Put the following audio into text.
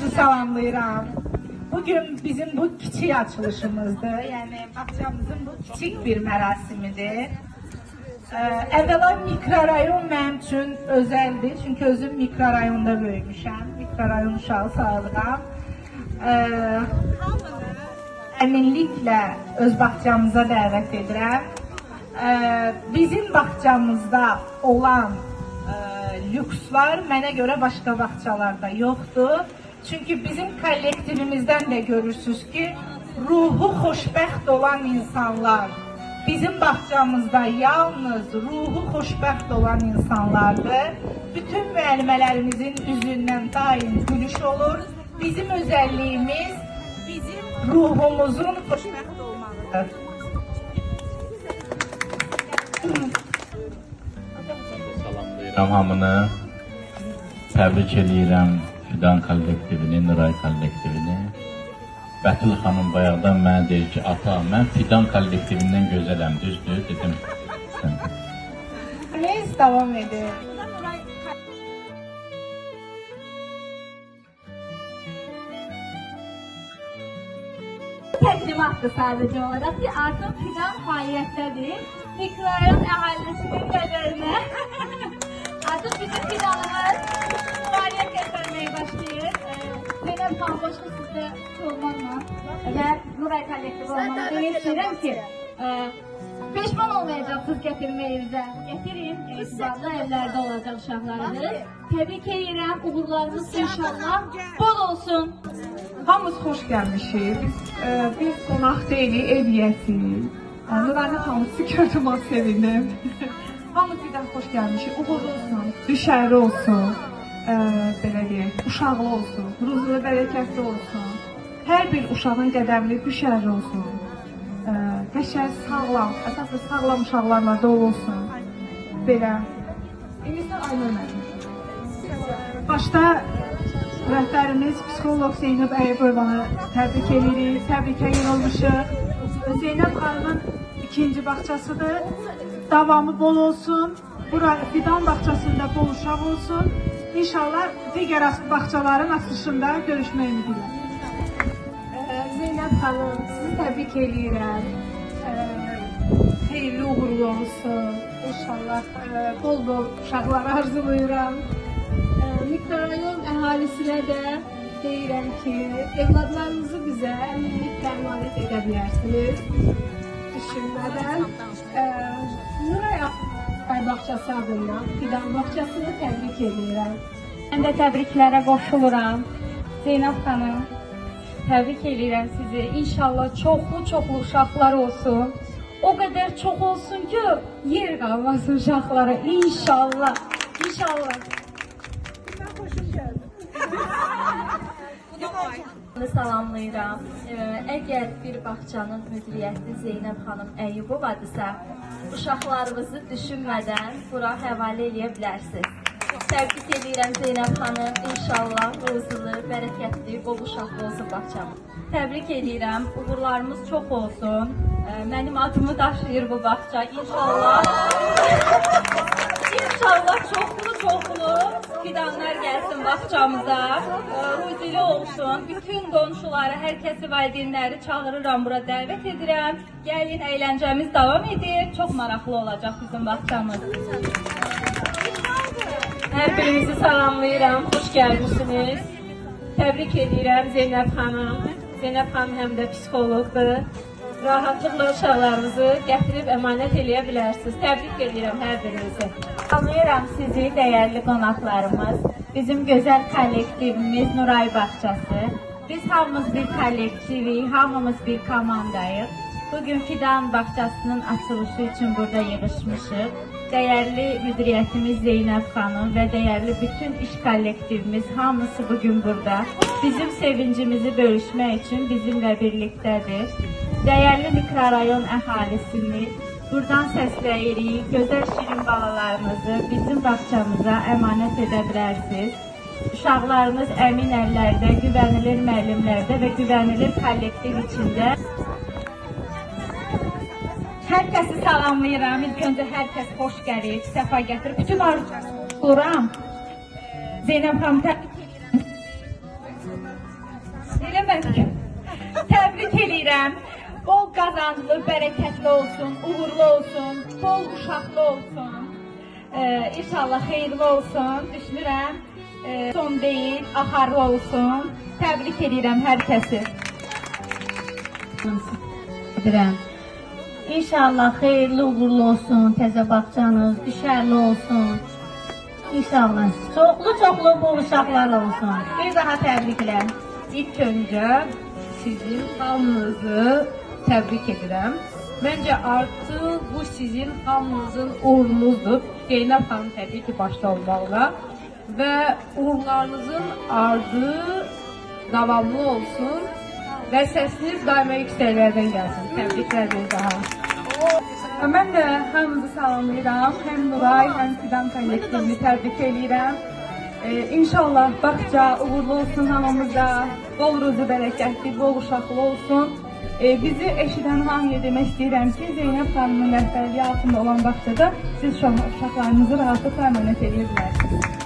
Hamınızı salamlayıram. Bugün bizim bu kiçik açılışımızdır. Yani bakçamızın bu kiçik bir mərasimidir. Ee, Əvvəla mikrorayon mənim üçün özəldir. Çünki özüm mikrorayonda böyümüşəm. Mikrorayon uşağı sayılıram. Ee, əminliklə öz bağçamıza dəvət edirəm. Ee, bizim bağçamızda olan e, lükslar mənə görə başqa bağçalarda yoxdur. Çünki bizim kollektivimizdən də görürsüz ki, ruhu xoşbəxt olan insanlar bizim bağçamızda yalnız ruhu xoşbəxt olan insanlardır. Bütün müəllimələrimizin üzündən daim gülüş olur. Bizim özəlliyimiz bizim ruhumuzun xoşbəxt olmalıdır. Salamlayıram hamını. Təbrik edirəm Fidan kollektivini, Nuray kollektivini. Bətul xanım bayaqdan mənə deyir ki, ata, mən Fidan kollektivindən gözələm, düzdür? Dedim. Biz devam edelim. təqdimatdır sadəcə olaraq ki, artıq fidan fəaliyyətdədir. Mikrorayon əhalisinin qədərinə artıq bizim fidanımız fəaliyyət. Ee, Zeynəb xanım başqa sizdə olmaqla və Nuray kollektivi olmaqla demək istəyirəm ki, e, peşman olmayacaqsınız gətirməyinizə. Gətirin, etibarlı əllərdə olacaq uşaqlarınız. Təbrik edirəm, uğurlarınız inşallah bol olsun. Hamımız xoş gəlmişik. Biz, e, biz qonaq deyilik, ev yiyəsiyik. Nurani hamısı gördüm, az sevindim. Hamımız birdən xoş gəlmişik. Uğurlu olsun, düşərli olsun, e, belə deyək, uşaqlı olsun, ruzlu, bərəkətli olsun. Hər bir uşağın qədəmli düşərli olsun. E, qəşəng, sağlam, əsaslı sağlam uşaqlarla dolu olsun. Belə. İndi sən Aynur. Başda rəhbərimiz psixoloq Zeynəb Əyəbovanı təbrik edirik, təbrikə yığılmışıq. Zeynəb xanımın ikinci bağçasıdır. Davamı bol olsun. Bura fidan bağçasında bol uşaq olsun. İnşallah digər bağçaların açılışında görüşmək ümidi ilə. Zeynəb xanım, sizi təbrik edirəm. Xeyirli uğurlu olsun. İnşallah e, bol bol uşaqlar arzulayıram. Ee, Mikrorayon əhalisinə də deyirəm ki, evladlarınızı bizə əminliklə əmanət edə bilərsiniz. Düşünmədən e, Nuray Ay bağçası adından Fidan bağçasını təbrik edirəm. Mən də təbriklərə qoşuluram. Zeynəb xanım, təbrik edirəm sizi. İnşallah çoxlu-çoxlu uşaqlar olsun. O qədər çox olsun ki, yer qalmasın uşaqlara. İnşallah. İnşallah. Sizi salamlayıram. Ee, Əgər bir bağçanın müdiriyyəti Zeynəb xanım Əyyubovadısa, uşaqlarınızı düşünmədən bura həvalə edə bilərsiniz. Təbrik edirəm Zeynəb xanım. İnşallah ruzulu, bərəkətli, bol uşaqlı olsun bağçamız. Təbrik edirəm. Uğurlarımız çox olsun. Ee, Mənim adımı daşıyır bu bağça. İnşallah. İnşallah çoxlu çoxlu fidanlar gəlsin bağçamıza. Ee, Ruzili olsun. Bütün qonşuları, hər kəsi valideynləri çağırıram bura dəvət edirəm. Gəlin əyləncəmiz davam edir. Çox maraqlı olacaq bizim bağçamız. Hər birinizi salamlayıram, xoş gəlmisiniz. Təbrik edirəm Zeynəb xanım. Zeynəb xanım həm də psixoloqdur. Rahatlıqla uşaqlarınızı gətirib əmanət eləyə bilərsiniz. Təbrik edirəm hər birinizi. Salamlayıram sizi dəyərli qonaqlarımız. Bizim gözəl kollektivimiz Nuray Bağçası. Biz hamımız bir kollektivi, hamımız bir komandayıq. Bugün Fidan Bağçasının açılışı üçün burada yığışmışıq. Dəyərli müdiriyyətimiz Zeynəb xanım və dəyərli bütün iş kollektivimiz hamısı bugün burada. Bizim sevincimizi bölüşmək üçün bizimlə birlikdədir. Dəyərli mikrorayon əhalisini buradan səsləyirik. Gözəl şirin balalarınızı bizim bağçamıza əmanət edə bilərsiniz. Uşaqlarınız əmin əllərdə, güvənilir müəllimlərdə və güvənilir kollektiv içində Hər kəsi salamlayıram. İlk öncə hər kəs xoş gəlib, səfa gətirib. Bütün arzularım. Zeynəb xanım təbrik edirəm. Eləmək. Təbrik edirəm. Bol qazanclı, bərəkətli olsun, uğurlu olsun, bol uşaqlı olsun. Ee, inşallah xeyirli olsun. Düşünürəm e, son deyil, axarlı olsun. Təbrik edirəm hər kəsi. edirəm. İnşallah xeyirli uğurlu olsun, təzə bağçanız, düşərli olsun. İnşallah çoxlu çoxlu bol uşaqlar olsun. Bir daha təbriklər. İlk öncə sizin hamınızı təbrik edirəm. Məncə artıq bu sizin hamınızın uğurunuzdur. Zeynəb xanım təbii ki başda olmalıdır və uğurlarınızın ardı davamlı olsun və səsiniz daima yüksəklərdən gəlsin. Təbriklər bir daha. Mən də hamınızı salamlayıram. Həm Nuray, həm Fidan kollektivini təbrik edirəm. Ee, inşallah bağça uğurlu olsun hamımızda. Bol ruzu bərəkətli, bol uşaqlı olsun. Ee, bizi eşidən hamıya demək istəyirəm ki, Zeynəb xanımın rəhbərliyi altında olan bağçada siz uşaq- uşaqlarınızı rahatlıqla əmanət edə.